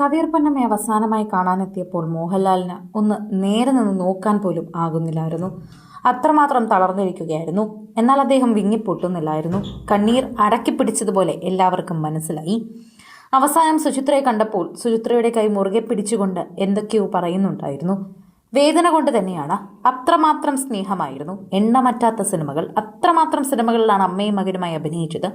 Caviar പൊന്നമ്മയെ അവസാനമായി കാണാനെത്തിയപ്പോൾ മോഹൻലാലിന് ഒന്ന് നേരെ നിന്ന് നോക്കാൻ പോലും ആകുന്നില്ലായിരുന്നു. അത്രമാത്രം തളർന്നിരിക്കുകയായിരുന്നു. എന്നാൽ അദ്ദേഹം വിങ്ങിപ്പൊട്ടുന്നില്ലായിരുന്നു. കണ്ണീർ അടക്കി പിടിച്ചതുപോലെ എല്ലാവർക്കും മനസ്സിലായി. അവസാനം സുചിത്രയെ കണ്ടപ്പോൾ സുചിത്രയുടെ കൈ മുറുകെ പിടിച്ചുകൊണ്ട് എന്തൊക്കെയോ പറയുന്നുണ്ടായിരുന്നു. വേദന കൊണ്ട് തന്നെയാണ്. അത്രമാത്രം സ്നേഹമായിരുന്നു. എണ്ണമറ്റാത്ത സിനിമകൾ. അത്രമാത്രം സിനിമകളിലാണ് അമ്മയും മകനുമായി അഭിനയിച്ചത്.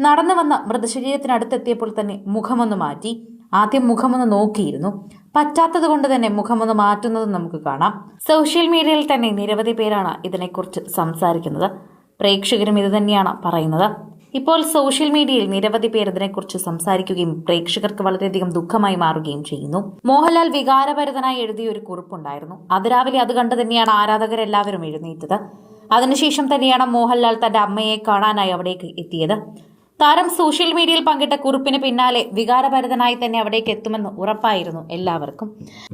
നടന്നു വന്ന മൃതശരീരത്തിനടുത്തെത്തിയപ്പോൾ തന്നെ മുഖമൊന്ന് മാറ്റി. ആദ്യം മുഖമൊന്ന് നോക്കിയിരുന്നു. പറ്റാത്തത് കൊണ്ട് തന്നെ മുഖമൊന്ന് മാറ്റുന്നത് നമുക്ക് കാണാം. സോഷ്യൽ മീഡിയയിൽ തന്നെ നിരവധി പേരാണ് ഇതിനെക്കുറിച്ച് സംസാരിക്കുന്നത്. പ്രേക്ഷകരും ഇത് തന്നെയാണ് പറയുന്നത്. ഇപ്പോൾ സോഷ്യൽ മീഡിയയിൽ നിരവധി പേർ ഇതിനെക്കുറിച്ച് സംസാരിക്കുകയും പ്രേക്ഷകർക്ക് വളരെയധികം ദുഃഖമായി മാറുകയും ചെയ്യുന്നു. മോഹൻലാൽ വികാരഭരിതനായി എഴുതിയ ഒരു കുറിപ്പുണ്ടായിരുന്നു. അതിരാവിലെ അത് കണ്ടു തന്നെയാണ് ആരാധകരെല്ലാവരും എഴുന്നേറ്റത്. അതിനുശേഷം തന്നെയാണ് മോഹൻലാൽ തന്റെ അമ്മയെ കാണാനായി അവിടേക്ക് എത്തിയത്. താരം സോഷ്യൽ മീഡിയയിൽ പങ്കിട്ട കുറിപ്പിന് പിന്നാലെ വികാരഭരിതനായി തന്നെ അവിടേക്ക് എത്തുമെന്ന് ഉറപ്പായിരുന്നു എല്ലാവർക്കും.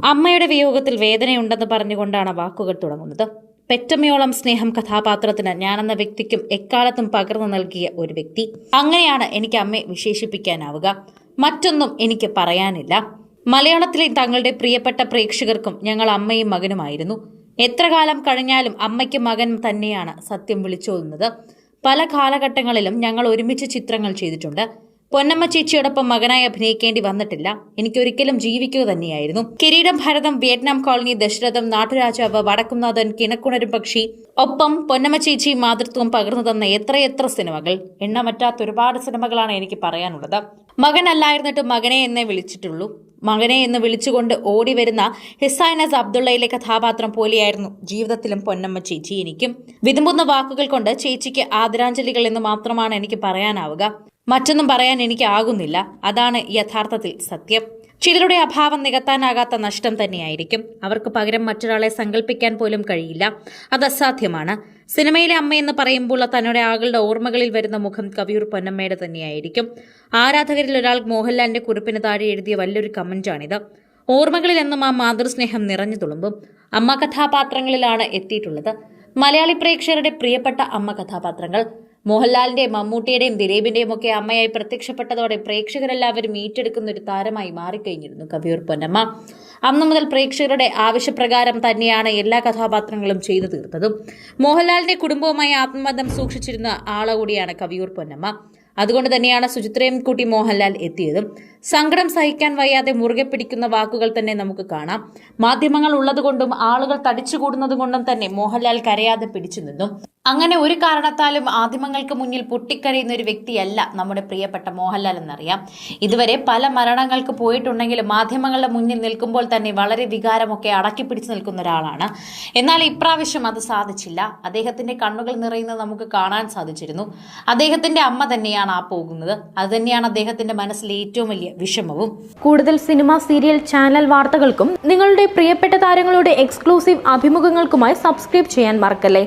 അമ്മയുടെ വിയോഗത്തിൽ വേദനയുണ്ടെന്ന് പറഞ്ഞുകൊണ്ടാണ് വാക്കുകൾ തുടങ്ങുന്നത്. പെറ്റമ്മയോളം സ്നേഹം കഥാപാത്രത്തിന് ഞാനെന്ന വ്യക്തിക്കും എക്കാലത്തും പകർന്നു നൽകിയ ഒരു വ്യക്തി. അങ്ങനെയാണ് എനിക്ക് അമ്മയെ വിശേഷിപ്പിക്കാനാവുക. മറ്റൊന്നും എനിക്ക് പറയാനില്ല. മലയാളത്തിലെ തങ്ങളുടെ പ്രിയപ്പെട്ട പ്രേക്ഷകർക്കും ഞങ്ങൾ അമ്മയും മകനുമായിരുന്നു. എത്ര കാലം കഴിഞ്ഞാലും അമ്മയ്ക്ക് മകൻ തന്നെയാണ് സത്യം വിളിച്ചോതുന്നത്. പല കാലഘട്ടങ്ങളിലും ഞങ്ങൾ ഒരുമിച്ച് ചിത്രങ്ങൾ ചെയ്തിട്ടുണ്ട്. പൊന്നമ്മ ചേച്ചിയോടൊപ്പം മകനായി അഭിനയിക്കേണ്ടി വന്നിട്ടില്ല. എനിക്കൊരിക്കലും ജീവിക്കുക തന്നെയായിരുന്നു. കിരീടം ഭരതം വിയറ്റ്നാം കോളനി ദശരഥം നാട്ടുരാജാവ് വടക്കുംനാഥൻ കിണക്കുണരും പക്ഷി ഒപ്പം പൊന്നമ്മ ചേച്ചി മാതൃത്വം പകർന്നു തന്ന എത്രയെത്ര സിനിമകൾ. എണ്ണമറ്റാത്ത ഒരുപാട് സിനിമകളാണ് എനിക്ക് പറയാനുള്ളത്. മകനല്ലായിരുന്നിട്ട് മകനെ എന്നേ വിളിച്ചിട്ടുള്ളൂ. മകനെ എന്ന് വിളിച്ചുകൊണ്ട് ഓടി വരുന്ന ഹിസൈനസ് അബ്ദുള്ളയിലെ കഥാപാത്രം പോലെയായിരുന്നു ജീവിതത്തിലും പൊന്നമ്മ ചേച്ചി എനിക്കും. വിതുമ്പുന്ന വാക്കുകൾ കൊണ്ട് ചേച്ചിക്ക് ആദരാഞ്ജലികൾ എന്ന് മാത്രമാണ് എനിക്ക് പറയാനാവുക. മറ്റൊന്നും പറയാൻ എനിക്കാകുന്നില്ല. അതാണ് യഥാർത്ഥത്തിൽ സത്യം. ചിലരുടെ അഭാവം നികത്താനാകാത്ത നഷ്ടം തന്നെയായിരിക്കും. അവർക്ക് പകരം മറ്റൊരാളെ സങ്കല്പിക്കാൻ പോലും കഴിയില്ല. അത് അസാധ്യമാണ്. സിനിമയിലെ അമ്മയെന്ന് പറയുമ്പോൾ തന്നോട് ആകളുടെ ഓർമ്മകളിൽ വരുന്ന മുഖം കവിയൂർ പൊന്നമ്മയുടെ തന്നെയായിരിക്കും. ആരാധകരിൽ ഒരാൾ മോഹൻലാലിന്റെ കുറിപ്പിന് താഴെ എഴുതിയ വലിയൊരു കമന്റാണിത്. ഓർമ്മകളിൽ എന്നും ആ മാതൃസ്നേഹം നിറഞ്ഞു തുളുമ്പും. അമ്മ കഥാപാത്രങ്ങളിലാണ് എത്തിയിട്ടുള്ളത്. മലയാളി പ്രേക്ഷകരുടെ പ്രിയപ്പെട്ട അമ്മ കഥാപാത്രങ്ങൾ മോഹൻലാലിന്റെയും മമ്മൂട്ടിയുടെയും ദിലീപിന്റെയും ഒക്കെ അമ്മയായി പ്രത്യക്ഷപ്പെട്ടതോടെ പ്രേക്ഷകരെല്ലാവരും ഏറ്റെടുക്കുന്ന ഒരു താരമായി മാറിക്കഴിഞ്ഞിരുന്നു കവിയൂർ പൊന്നമ്മ. അന്നു മുതൽ പ്രേക്ഷകരുടെ ആവശ്യപ്രകാരം തന്നെയാണ് എല്ലാ കഥാപാത്രങ്ങളും ചെയ്തു തീർത്തതും. മോഹൻലാലിന്റെ കുടുംബവുമായി ആത്മബന്ധം സൂക്ഷിച്ചിരുന്ന ആളുകൂടിയാണ് കവിയൂർ പൊന്നമ്മ. അതുകൊണ്ട് തന്നെയാണ് സുചിത്രയും കൂട്ടി മോഹൻലാൽ എത്തിയതും. സങ്കടം സഹിക്കാൻ വയ്യാതെ മുറുകെ പിടിക്കുന്ന വാക്കുകൾ തന്നെ നമുക്ക് കാണാം. മാധ്യമങ്ങൾ ഉള്ളതുകൊണ്ടും ആളുകൾ തടിച്ചുകൂടുന്നതുകൊണ്ടും തന്നെ മോഹൻലാൽ കരയാതെ പിടിച്ചു നിന്നു. അങ്ങനെ ഒരു കാരണത്താലും മാധ്യമങ്ങൾക്ക് മുന്നിൽ പൊട്ടിക്കരയുന്ന ഒരു വ്യക്തിയല്ല നമ്മുടെ പ്രിയപ്പെട്ട മോഹൻലാൽ എന്നറിയാം. ഇതുവരെ പല മരണങ്ങൾക്ക് പോയിട്ടുണ്ടെങ്കിലും മാധ്യമങ്ങളുടെ മുന്നിൽ നിൽക്കുമ്പോൾ തന്നെ വളരെ വികാരമൊക്കെ അടക്കി പിടിച്ചു നിൽക്കുന്ന ഒരാളാണ്. എന്നാൽ ഇപ്രാവശ്യം അത് സാധിച്ചില്ല. അദ്ദേഹത്തിന്റെ കണ്ണുകൾ നിറയുന്നത് നമുക്ക് കാണാൻ സാധിച്ചിരുന്നു. അദ്ദേഹത്തിന്റെ അമ്മ തന്നെയാണ് ആ പോകുന്നത്. അത് തന്നെയാണ് അദ്ദേഹത്തിന്റെ മനസ്സിലെ ഏറ്റവും വലിയ വിഷമവും. കൂടുതൽ സിനിമ സീരിയൽ ചാനൽ വാർത്തകൾക്കും നിങ്ങളുടെ പ്രിയപ്പെട്ട താരങ്ങളുടെ എക്സ്ക്ലൂസീവ് അഭിമുഖങ്ങൾക്കുമായി സബ്സ്ക്രൈബ് ചെയ്യാൻ മറക്കല്ലേ?